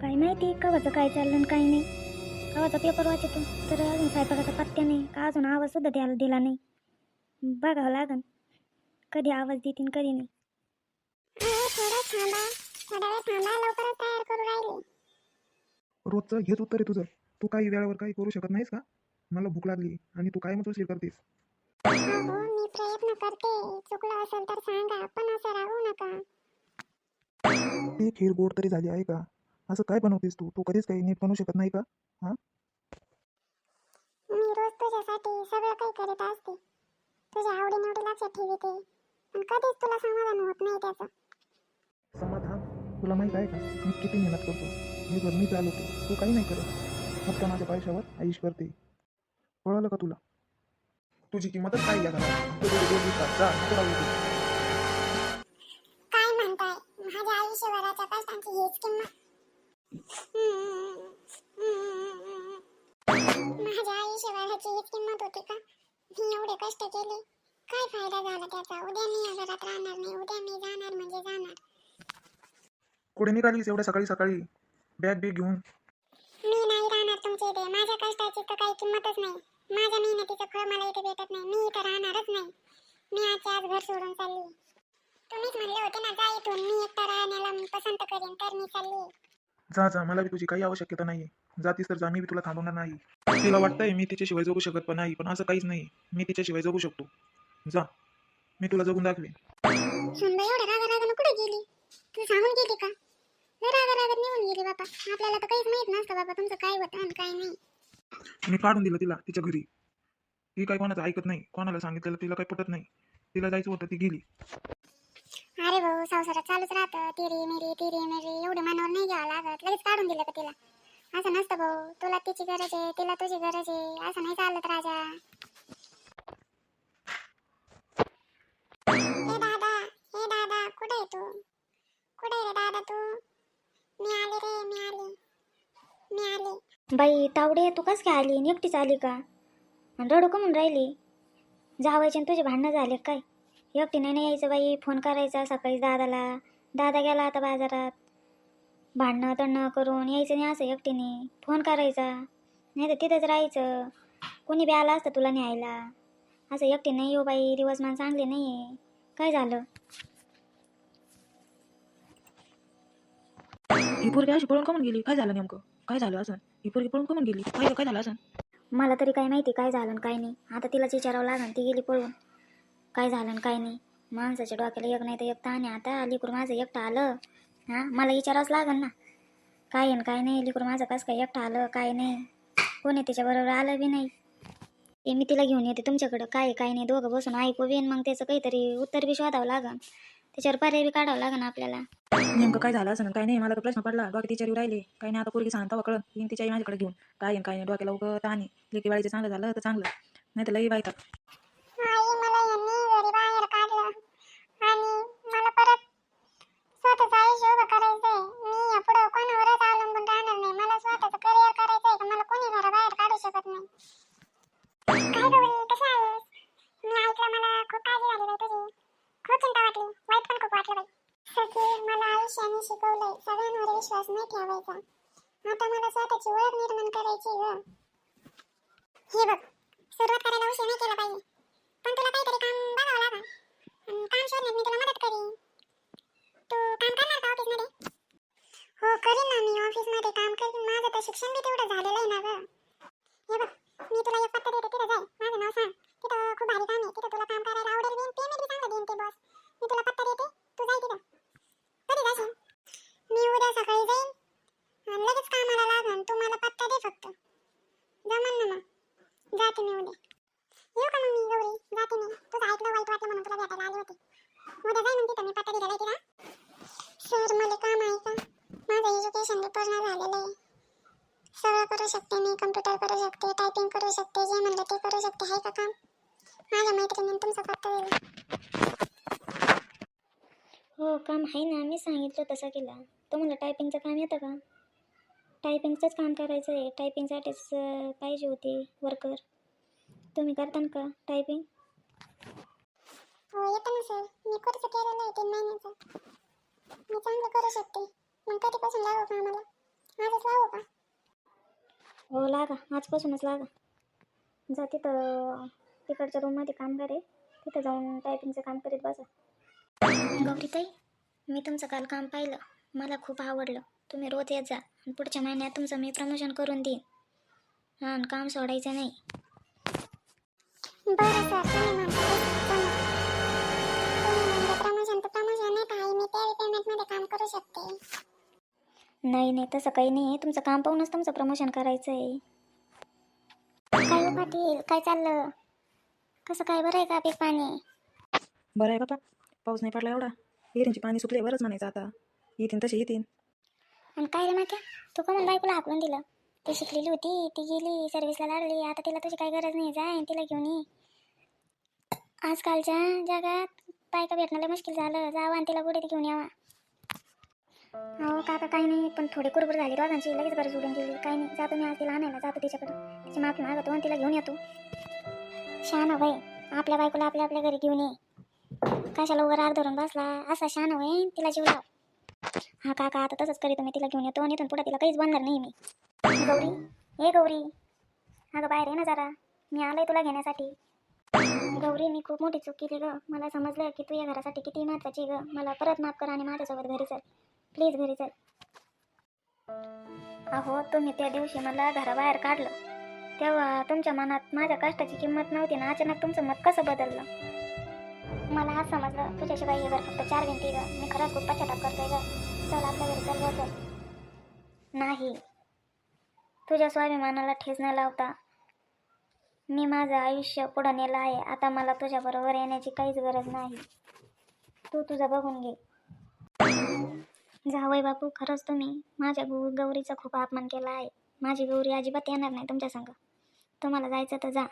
काय माहिती कवाचं काय चाललं आणि काय नाही. कवाचा पेपर वाचतो. तर अजून स्वयंपाकाचा पत्त्या नाही. का अजून आवाज सुद्धा द्यायला दिला नाही. बघावं लागन. कधी आवाज देतीन कधी नाही. थोडं थांबा थोडा वेळ थांबा लवकरच तयार करू राहिले रोजचं हेच उत्तर आहे तुझं. तू काही वेळेवर काही करू शकत नाहीस का? मला भूक लागली आणि तू काय मग उशीर करतेस. मी प्रयत्न करते. चुकलं असेल तर सांगा. पण असं राहू नका. ती खीर गोड तरी झाली आहे का? असं काय बनवतेस तू? तू कधीच काही नीट बनवू शकत नाही का? मी रोज तुझ्यासाठी सगळं काही करीत असते. तुझ्या आवडीनिवडी लक्षात ठेवते. पण कधीच तुला समाधान होत नाही त्याचं. समाधान? तुला माहीत आहे का? मी किती मेहनत करतो. मी घर मी चालवतो तू काही नाही करत. फक्त माझ्या पैशावर आयुष करते कळलं का तुला? तुझी किंमतच काय या घरात. तू तुझे दोन दिवसात जा. नको राहू इथे. काय म्हणताय? माझ्या आयुष्यभराच्या कष्टांची हीच किंमत. माझ्या आयुष्यभराची हीच किंमत होती का? मी एवढे कष्ट केले. काय फायदा झाला त्याचा? उद्या मी या घरात राहणार नाही. उद्या मी जाणार म्हणजे जाणार. कुठे निघालीस एवढ्या सकाळी सकाळी? बॅग बिग घेऊन. मी नाही राहणार तुमच्या इथे. माझ्या कष्टाची तर काही किंमतच नाही. माझ्या मेहनतीचं फळ मला इथे भेटत नाही. मी इथं राहणारच नाही. मी आजच्या आज घर सोडून चालली. तुम्हीच म्हणले होते ना जा इथून. मी एकटा राहण्याला पसंत करेन तर मी चालली. जा जा मला बी तुझी काही आवश्यकता नाही जातीस तर जा मी बी तुला थांबवणार नाही. तिला वाटतंय मी तिच्याशिवाय जगू शकत पण नाही पण असं काहीच नाही. मी तिच्याशिवाय जगू शकतो. जा मी तुला जगून दाखवेन. सुनबाई एवढ्या रागा रागानं कुठे गेली? तू सांगून गेली का? लय रागा रागात निघून गेली बाबा आपल्याला तर काहीच माहीत नसतं बाबा तुमचं काय होतं आणि काय नाही. मी काढून दिलं तिला तिच्या घरी. ती काही कोणाचं ऐकत नाही. कोणाला सांगितलेलं तिला काही पटत नाही. तिला जायचं होतं ती गेली. अरे भाऊ संसारात चालूच राहतं. तिरी मेरी तिरी मेरी. एवढं मनावर नाही घ्यावं लागत. लगेच काढून दिलं का तिला? असं नसतं भाऊ. तुला तिची गरज आहे तिला तुझी गरज आहे. असं नाही चालत राजा. हे दादा हे दादा कुठे आहे तू? कुठे रे दादा तू? मी आले रे मी आले. मी आले. बाई तावडे तू कस काय आली? आणि एकटीच आली का? रडू का म्हणून राहिली? जावायचे तुझे भांडणं झाले काय? एकटीने नाही यायचं बाई. फोन करायचा सकाळी दादाला. दादा गेला आता बाजारात. भांडणं तणं करून यायचं नाही असं एकटीने. फोन करायचा. नाही तर तिथंच राहायचं. कोणी बी आलं असतं तुला न्यायला. असं एकटी नाही येऊ बाई. दिवस मान चांगले नाही आहे काय झालं? ही पोरगी अशी पळून कमून गेली. काय झालं नेमकं? काय झालं असं ही पोरगी पळून कमून गेली. काय काय झालं असं मला तरी काय माहिती काय झालं आणि काय नाही. आता तिलाच विचारावं लागेल. ती गेली पळून. काय झालं आणि काय नाही. माणसाच्या डोक्याला एक नाही तर एक ताण आहे. आता लिकूर माझं एकटं आलं. हां मला विचारावंच लागेल ना. काय आहे काय नाही लिकूर माझं कसं काय एकटं आलं काय नाही. कोणी त्याच्याबरोबर आलं बी नाही. ते मी तिला घेऊन येते तुमच्याकडं. काय काय नाही दोघं बसून ऐकू बी मग त्याचं काहीतरी उत्तर बी शोधावं लागेल त्याच्यावर पर्याय बी काढावं लागेल आपल्याला. नेमकं काय झालं असं काय नाही? मला तर प्रश्न पडला. डोक्यात तिच्या राहिले. काही नाही आता पोरगी सांगता कळत येईन तिच्या माझ्याकडे घेऊन. काय काय नाही डोक्याला उगं ताणी लेकी बाळीचं चांगलं झालं तर चांगलं. नाही तर लई बायता आई मला यांनी घरी बाहेर काढलं आणि मला परत स्वतःच आयुष्य उभं करायचंय मी यापुढे कोणावरच अवलंबून राहणार नाही मला स्वतःच करिअर करायचंय का मला कोणी घराबाहेर काढू शकत नाही काय गौरी कशी आहेस मी ऐकलं मला खूप काळजी झाली बाई तुझी खूप चिंता वाटली वाईट पण खूप वाटलं बाई सखी मला आयुष्याने शिकवलंय सगळ्यांवर विश्वास नाही ठेवायचा आता मला स्वतःची ओळख निर्माण करायची ग हे. बघ सुरुवात करायला उशीर नाही केला पाहिजे. पण तुला काहीतरी काम बघावं लागेल. काम शोधण्यात मी तुला मदत करीन. तू काम करणार का ऑफिसमध्ये? हो करीन ना मी. ऑफिसमध्ये काम करीन. माझं तर शिक्षण बी तेवढं झालेलं आहे ना ग हे बघ मी तुला एक पत्ता देते तिथं जाय माझं नाव सांग तिथं खूप भारी काम आहे तिथं तुला काम करायला आवडेल बी पेमेंट बी चांगलं देईन ते बॉस मी तुला पत्ता देते तू जाय तिथं कधी जाशील मी उद्या सकाळी जाईन आणि लगेच कामाला लागन तू मला पत्ता दे फक्त. जमन ना मग. जाते मी उद्या. येऊ का मग मी गौरी? जाते मी. तुझं ऐकलं वाईट वाटलं म्हणून तुला भेटायला आली होती. उद्या जाय म्हणते तर मी पत्ता दिलेला आहे तिला. सर मला काम आहे का? माझं एज्युकेशन बी पूर्ण झालेलं आहे. सगळं करू शकते मी कम्प्युटर करू शकते टायपिंग करू शकते जे म्हणलं ते करू शकते आहे का काम? माझ्या मैत्रिणीने तुमचं पत्ता दिलं हो काम आहे ना. मी सांगितलं तसं केलं. तुम्हाला टायपिंगचं काम येतं का? टायपिंगचंच काम करायचं आहे. टायपिंगसाठीच पाहिजे होती वर्कर तुम्ही करता का टायपिंग? हो येतं ना सर मी कोर्स केलेला आहे तीन महिन्याचा. मी चांगलं करू शकते. मग कधीपासून लागू का आम्हाला? आजच लावू का? हो लागा. आजपासूनच लागा. जा तिथं तिकडच्या रूममध्ये काम करे. तिथं जाऊन टायपिंगचं काम करीत बसा. गौरीताई मी तुमचं काल काम पाहिलं. मला खूप आवडलं. तुम्ही रोज येत जा. आणि पुढच्या महिन्यात तुमचं मी प्रमोशन करून देईन. हां आणि काम सोडायचं नाही. बरं सर तुम्ही म्हणता तसंच जमलं. तुम्ही म्हणता प्रमोशन तर प्रमोशन नाही मी पेमेंटमध्ये काम करू शकते. नाही नाही तसं काही नाही. आहे तुमचं काम पाहूनच तुमचं प्रमोशन करायचं आहे काय हो पाटील? काय चाललं? कसं काय? बरं आहे का पीक पाणी? बरं आहे बाबा. पाऊस नाही पडला एवढा. विहिरींचे पाणी सुकले बरंच म्हणायचं आता. येतीन तसे येतीन. आणि काय रे माक्या तू का म्हणून बायकोला हाकलून दिलं? ती शिकलेली होती ती गेली सर्व्हिसला लागली. आता तिला तुझी काही गरज नाही जाय तिला घेऊन ये. आजकालच्या जगात बायका भेटणं मुश्किल झालं. जावं आणि तिला कुठे घेऊन यावा. हो काका काही नाही पण थोडी कुरबुर झाली दोघांची लगेच गरज सोडून गेली. काही नाही जातो मी आज तिला आणायला. जातो तिच्याकडं तिची माफी मागतो आणि तिला घेऊन येतो शान हो बाई. आपल्या बायकोला आपल्या आपल्या घरी घेऊन ये. कशाला उभं राग धरून बसला? असा शान होय तिला जीव लाव. हा काका आता तसंच करीत मी तिला घेऊन येतो आणि इथून पुढे तिला काहीच बनणार नाही मी. गौरी हे गौरी. अगं बाहेर ये ना जरा. मी आलोय तुला घेण्यासाठी. गौरी मी खूप मोठी चूक केली ग. मला समजलं की तू या घरासाठी किती महत्वाची ग. मला परत माफ कर आणि माझ्यासोबत घरी चल. प्लीज घरी चल. अहो तुम्ही त्या दिवशी मला घराबाहेर काढलं. तेव्हा तुमच्या मनात माझ्या कष्टाची किंमत नव्हती ना अचानक तुमचं मत कसं बदललं? मला आज समजलं. तुझ्याशिवाय हे घर फक्त चार भिंती ग. मी खरंच खूप पश्चाताप करतोय ग. चल आपल्या घरी चल ग चल नाही. तुझ्या स्वाभिमानाला ठेच न लावता मी माझं आयुष्य पुढं नेलं आहे. आता मला तुझ्याबरोबर येण्याची काहीच गरज नाही. तू तुझं बघून घे. जावई बापू खरंच तुम्ही माझ्या गौ गौरीचा खूप अपमान केला आहे. माझी गौरी अजिबात येणार नाही तुमच्या संग. तुम्हाला जायचं तर जा.